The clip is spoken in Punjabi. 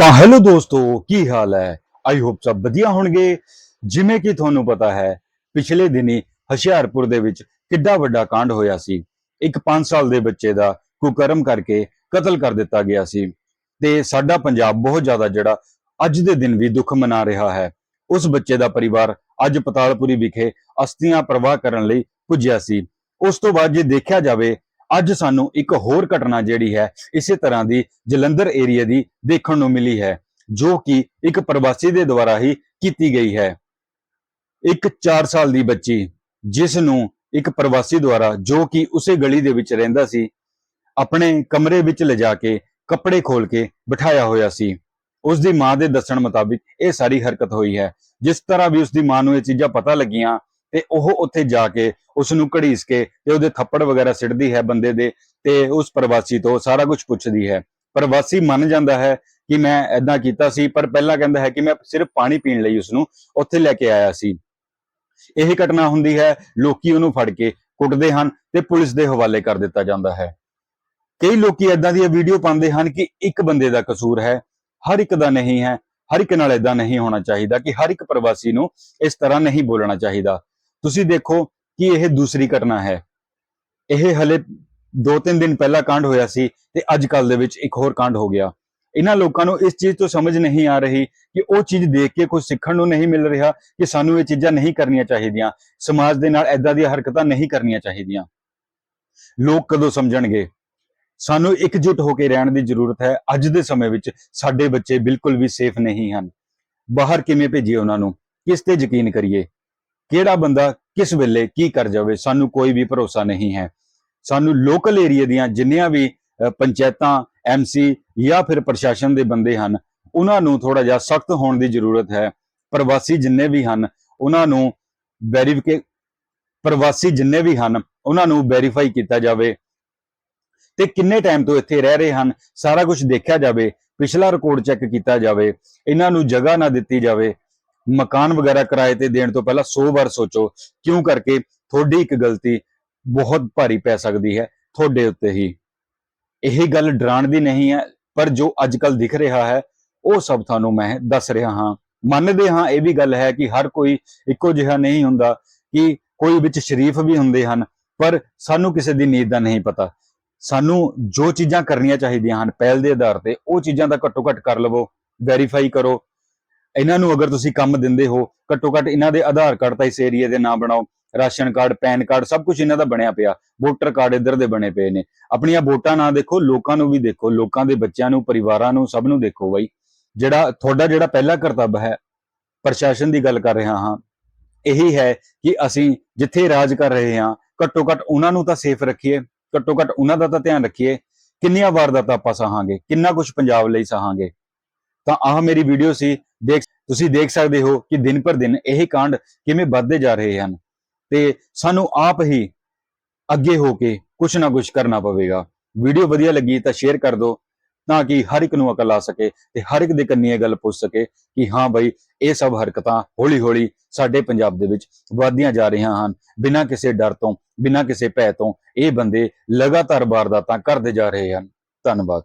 ਤਾਂ ਹੈਲੋ ਦੋਸਤੋ, ਕੀ ਹਾਲ ਹੈ? ਆਈ ਹੋਪ ਸਭ ਵਧੀਆ ਹੋਣਗੇ। ਜਿਵੇਂ ਕਿ ਤੁਹਾਨੂੰ ਪਤਾ ਹੈ, ਪਿਛਲੇ ਦਿਨੀ ਹੁਸ਼ਿਆਰਪੁਰ ਦੇ ਵਿੱਚ ਕਿੱਡਾ ਵੱਡਾ ਕਾਂਡ ਹੋਇਆ ਸੀ। ਇੱਕ 5 ਸਾਲ ਦੇ ਬੱਚੇ ਦਾ ਕੁਕਰਮ ਕਰਕੇ ਕਤਲ ਕਰ ਦਿੱਤਾ ਗਿਆ ਸੀ। ਤੇ ਸਾਡਾ ਪੰਜਾਬ ਬਹੁਤ ਜ਼ਿਆਦਾ ਜਿਹੜਾ ਅੱਜ ਦੇ ਦਿਨ ਵੀ ਦੁੱਖ ਮਨਾ ਰਿਹਾ ਹੈ। ਉਸ ਬੱਚੇ ਦਾ ਪਰਿਵਾਰ ਅੱਜ ਪਤਾਲਪੁਰੀ ਵਿਖੇ ਅਸਥੀਆਂ ਪ੍ਰਵਾਹ ਕਰਨ ਲਈ ਪੁੱਜਿਆ ਸੀ। ਉਸ ਤੋਂ ਬਾਅਦ ਜੇ ਦੇਖਿਆ ਜਾਵੇ ਅੱਜ ਸਾਨੂੰ ਇੱਕ ਹੋਰ ਘਟਨਾ ਜਿਹੜੀ ਹੈ, ਇਸੇ ਤਰ੍ਹਾਂ ਦੀ ਜਲੰਧਰ ਏਰੀਆ ਦੀ ਦੇਖਣ ਨੂੰ ਮਿਲੀ ਹੈ, ਜੋ ਕਿ ਇੱਕ ਪ੍ਰਵਾਸੀ ਦੇ ਦੁਆਰਾ ਹੀ ਕੀਤੀ ਗਈ ਹੈ। ਇੱਕ 4 ਸਾਲ ਦੀ ਬੱਚੀ, ਜਿਸ ਨੂੰ ਇੱਕ ਪ੍ਰਵਾਸੀ ਦੁਆਰਾ ਜੋ ਕਿ ਉਸੇ ਗਲੀ ਦੇ ਵਿੱਚ ਰਹਿੰਦਾ ਸੀ, ਆਪਣੇ ਕਮਰੇ ਵਿੱਚ ਲਿਜਾ ਕੇ ਕੱਪੜੇ ਖੋਲ ਕੇ ਬਿਠਾਇਆ ਹੋਇਆ ਸੀ। ਉਸ ਦੀ ਮਾਂ ਦੇ ਦੱਸਣ ਮੁਤਾਬਿਕ ਇਹ ਸਾਰੀ ਹਰਕਤ ਹੋਈ ਹੈ। ਜਿਸ ਤਰ੍ਹਾਂ ਵੀ ਉਸ ਦੀ ਮਾਂ ਨੂੰ ਇਹ ਚੀਜ਼ਾਂ ਪਤਾ ਲੱਗੀਆਂ ਤੇ ਉਹ ਉੱਥੇ ਜਾ ਕੇ ਉਸ ਨੂੰ ਘੜੀਸ ਕੇ ਤੇ ਉਹਦੇ ਥੱਪੜ ਵਗੈਰਾ ਸਿੱਟਦੀ ਹੈ ਬੰਦੇ ਦੇ ਤੇ ਉਸ ਪ੍ਰਵਾਸੀ ਤੋਂ ਸਾਰਾ ਕੁਝ ਪੁੱਛਦੀ ਹੈ। ਪ੍ਰਵਾਸੀ ਮੰਨ ਜਾਂਦਾ ਹੈ ਕਿ ਮੈਂ ਐਦਾਂ ਕੀਤਾ ਸੀ, ਪਰ ਪਹਿਲਾਂ ਕਹਿੰਦਾ ਹੈ ਕਿ ਮੈਂ ਸਿਰਫ ਪਾਣੀ ਪੀਣ ਲਈ ਉਸ ਨੂੰ ਉੱਥੇ ਲੈ ਕੇ ਆਇਆ ਸੀ। ਇਹ ਘਟਨਾ ਹੁੰਦੀ ਹੈ, ਲੋਕੀ ਉਹਨੂੰ ਫੜ ਕੇ ਕੁੱਟਦੇ ਹਨ ਤੇ ਪੁਲਿਸ ਦੇ ਹਵਾਲੇ ਕਰ ਦਿੱਤਾ ਜਾਂਦਾ ਹੈ। ਕਈ ਲੋਕੀ ਐਦਾਂ ਦੀਆਂ ਵੀਡੀਓ ਪਾਉਂਦੇ ਹਨ ਕਿ ਇੱਕ ਬੰਦੇ ਦਾ ਕਸੂਰ ਹੈ, ਹਰ ਇੱਕ ਦਾ ਨਹੀਂ ਹੈ, ਹਰ ਇੱਕ ਨਾਲ ਐਦਾਂ ਨਹੀਂ ਹੋਣਾ ਚਾਹੀਦਾ ਕਿ ਹਰ ਇੱਕ ਪ੍ਰਵਾਸੀ ਨੂੰ ਇਸ ਤਰ੍ਹਾਂ ਨਹੀਂ ਬੋਲਣਾ ਚਾਹੀਦਾ। ਤੁਸੀਂ ਦੇਖੋ ਕਿ ਇਹ ਦੂਸਰੀ ਘਟਨਾ ਹੈ। ਇਹ ਹਲੇ 2-3 ਦਿਨ ਪਹਿਲਾਂ ਕਾਂਡ ਹੋਇਆ ਸੀ ਤੇ ਅੱਜ ਕੱਲ ਦੇ ਵਿੱਚ ਇੱਕ ਹੋਰ ਕਾਂਡ ਹੋ ਗਿਆ। ਇਹਨਾਂ ਲੋਕਾਂ ਨੂੰ ਇਸ ਚੀਜ਼ ਤੋਂ ਸਮਝ ਨਹੀਂ ਆ ਰਹੀ ਕਿ ਉਹ ਚੀਜ਼ ਦੇਖ ਕੇ ਕੁਝ ਸਿੱਖਣ ਨੂੰ ਨਹੀਂ ਮਿਲ ਰਿਹਾ ਕਿ ਸਾਨੂੰ ਇਹ ਚੀਜ਼ਾਂ ਨਹੀਂ ਕਰਨੀਆਂ ਚਾਹੀਦੀਆਂ। ਸਮਾਜ ਦੇ ਨਾਲ ਐਦਾਂ ਦੀਆਂ ਹਰਕਤਾਂ ਨਹੀਂ ਕਰਨੀਆਂ ਚਾਹੀਦੀਆਂ। ਲੋਕ ਕਦੋਂ ਸਮਝਣਗੇ? ਸਾਨੂੰ ਇਕਜੁੱਟ ਹੋ ਕੇ ਰਹਿਣ ਦੀ ਜ਼ਰੂਰਤ ਹੈ। ਅੱਜ ਦੇ ਸਮੇਂ ਵਿੱਚ ਸਾਡੇ ਬੱਚੇ ਬਿਲਕੁਲ ਵੀ ਸੇਫ ਨਹੀਂ ਹਨ। ਬਾਹਰ ਕਿਵੇਂ ਭੇਜੀਏ ਉਹਨਾਂ ਨੂੰ? ਕਿਸ ਤੇ ਯਕੀਨ ਕਰੀਏ? ਕਿਹੜਾ ਬੰਦਾ ਕਿਸ ਵੇਲੇ ਕੀ ਕਰ ਜਾਵੇ ਸਾਨੂੰ ਕੋਈ ਵੀ ਭਰੋਸਾ ਨਹੀਂ ਹੈ। ਸਾਨੂੰ ਲੋਕਲ ਏਰੀਆ ਦੀਆਂ ਜਿੰਨੀਆਂ ਵੀ ਅ, ਪੰਚਾਇਤਾਂ ਐਮਸੀ ਜਾਂ ਫਿਰ ਪ੍ਰਸ਼ਾਸਨ ਦੇ ਬੰਦੇ ਹਨ ਉਹਨਾਂ ਨੂੰ ਥੋੜਾ ਜਿਹਾ ਸਖਤ ਹੋਣ ਦੀ ਜ਼ਰੂਰਤ ਹੈ। ਪ੍ਰਵਾਸੀ ਜਿੰਨੇ ਵੀ ਹਨ ਉਹਨਾਂ ਨੂੰ ਵੈਰੀਫਿਕੇ ਪ੍ਰਵਾਸੀ ਜਿੰਨੇ ਵੀ ਹਨ ਉਹਨਾਂ ਨੂੰ ਵੈਰੀਫਾਈ ਕੀਤਾ ਜਾਵੇ। ਤੇ ਕਿੰਨੇ ਟਾਈਮ ਤੋਂ ਇੱਥੇ ਰਹਿ ਰਹੇ ਹਨ ਸਾਰਾ ਕੁਝ ਦੇਖਿਆ ਜਾਵੇ ਪਿਛਲਾ ਰਿਕਾਰਡ ਚੈੱਕ ਕੀਤਾ ਜਾਵੇ ਇਹਨਾਂ ਨੂੰ ਜਗ੍ਹਾ ਨਾ ਦਿੱਤੀ ਜਾਵੇ। ਮਕਾਨ ਵਗੈਰਾ ਕਿਰਾਏ ਤੇ ਦੇਣ ਤੋਂ ਪਹਿਲਾਂ 100 ਵਾਰ ਸੋਚੋ, ਕਿਉਂ ਕਰਕੇ ਤੁਹਾਡੀ ਇੱਕ ਗਲਤੀ ਬਹੁਤ ਭਾਰੀ ਪੈ ਸਕਦੀ ਹੈ ਤੁਹਾਡੇ ਉੱਤੇ ਹੀ। ਇਹ ਗੱਲ ਡਰਾਉਣ ਦੀ ਨਹੀਂ ਹੈ, ਪਰ ਜੋ ਅੱਜ ਕੱਲ ਦਿਖ ਰਿਹਾ ਹੈ, ਉਹ ਸਭ ਤੁਹਾਨੂੰ ਮੈਂ ਦੱਸ ਰਿਹਾ ਹਾਂ। ਮੰਨਦੇ ਹਾਂ, ਇਹ ਵੀ ਗੱਲ ਹੈ ਕਿ ਹਰ ਕੋਈ ਇੱਕੋ ਜਿਹਾ ਨਹੀਂ ਹੁੰਦਾ ਕਿ ਕੋਈ ਵਿੱਚ ਸ਼ਰੀਫ ਵੀ ਹੁੰਦੇ ਹਨ, ਪਰ ਸਾਨੂੰ ਕਿਸੇ ਦੀ ਨੀਤ ਦਾ ਨਹੀਂ ਪਤਾ। ਸਾਨੂੰ ਜੋ ਚੀਜ਼ਾਂ ਕਰਨੀਆਂ ਚਾਹੀਦੀਆਂ ਹਨ, ਪਹਿਲ ਦੇ ਆਧਾਰ ਤੇ ਉਹ ਚੀਜ਼ਾਂ ਦਾ ਘੱਟੋ ਘੱਟ ਕਰ ਲਵੋ, ਵੈਰੀਫਾਈ ਕਰੋ ਇਹਨਾਂ ਨੂੰ ਅਗਰ ਤੁਸੀਂ ਕੰਮ ਦਿੰਦੇ ਹੋ, ਘੱਟੋ ਘੱਟ ਇਹਨਾਂ ਦੇ ਆਧਾਰ ਕਾਰਡ ਤਾਂ ਇਸ ਏਰੀਆ ਦੇ ਨਾਂ ਬਣਾਓ, ਰਾਸ਼ਨ ਕਾਰਡ, ਪੈਨ ਕਾਰਡ, ਸਭ ਕੁਝ ਇਹਨਾਂ ਦਾ ਬਣਿਆ ਪਿਆ, ਵੋਟਰ ਕਾਰਡ ਇੱਧਰ ਦੇ ਬਣੇ ਪਏ ਨੇ। ਆਪਣੀਆਂ ਵੋਟਾਂ ਨਾ ਦੇਖੋ, ਲੋਕਾਂ ਨੂੰ ਵੀ ਦੇਖੋ, ਲੋਕਾਂ ਦੇ ਬੱਚਿਆਂ ਨੂੰ, ਪਰਿਵਾਰਾਂ ਨੂੰ, ਸਭ ਨੂੰ ਦੇਖੋ ਬਾਈ। ਜਿਹੜਾ ਤੁਹਾਡਾ ਜਿਹੜਾ ਪਹਿਲਾ ਕਰਤੱਵ ਹੈ, ਪ੍ਰਸ਼ਾਸਨ ਦੀ ਗੱਲ ਕਰ ਰਿਹਾ ਹਾਂ, ਇਹੀ ਹੈ ਕਿ ਅਸੀਂ ਜਿੱਥੇ ਰਾਜ ਕਰ ਰਹੇ ਹਾਂ, ਘੱਟੋ ਘੱਟ ਉਹਨਾਂ ਨੂੰ ਤਾਂ ਸੇਫ ਰੱਖੀਏ, ਘੱਟੋ ਘੱਟ ਉਹਨਾਂ ਦਾ ਤਾਂ ਧਿਆਨ ਰੱਖੀਏ, ਕਿੰਨੀਆਂ ਵਾਰਦਾਤਾਂ ਆਪਾਂ ਸਹਾਂਗੇ, ਕਿੰਨਾ ਕੁਝ ਪੰਜਾਬ ਲਈ ਸਹਾਂਗੇ। ਤਾਂ ਆਹ ਮੇਰੀ ਵੀਡੀਓ ਸੀ। ਦੇਖ, ਤੁਸੀਂ ਦੇਖ ਸਕਦੇ ਹੋ ਕਿ ਦਿਨ ਪਰ ਦਿਨ ਇਹ ਕਾਂਡ ਕਿਵੇਂ ਵੱਧਦੇ ਜਾ ਰਹੇ ਹਨ। ਤੇ ਸਾਨੂੰ ਆਪ ਹੀ ਅੱਗੇ ਹੋ ਕੇ ਕੁਝ ਨਾ ਕੁਝ ਕਰਨਾ ਪਵੇਗਾ। ਵੀਡੀਓ ਵਧੀਆ ਲੱਗੀ ਤਾਂ ਸ਼ੇਅਰ ਕਰ ਦਿਓ, ਤਾਂ ਕਿ ਹਰ ਇੱਕ ਨੂੰ ਅਕਲ ਆ ਸਕੇ ਤੇ ਹਰ ਇੱਕ ਦੇ ਕੰਨੀ ਇਹ ਗੱਲ ਪੁੱਛ ਸਕੇ ਕਿ ਹਾਂ ਬਈ, ਇਹ ਸਭ ਹਰਕਤਾਂ ਹੌਲੀ-ਹੌਲੀ ਸਾਡੇ ਪੰਜਾਬ ਦੇ ਵਿੱਚ ਵਧਦੀਆਂ ਜਾ ਰਹੀਆਂ ਹਨ। ਬਿਨਾਂ ਕਿਸੇ ਡਰ ਤੋਂ, ਬਿਨਾਂ ਕਿਸੇ ਭੈ ਤੋਂ ਇਹ ਬੰਦੇ ਲਗਾਤਾਰ ਵਾਰਦਾਤਾਂ ਕਰਦੇ ਜਾ ਰਹੇ ਹਨ। ਧੰਨਵਾਦ।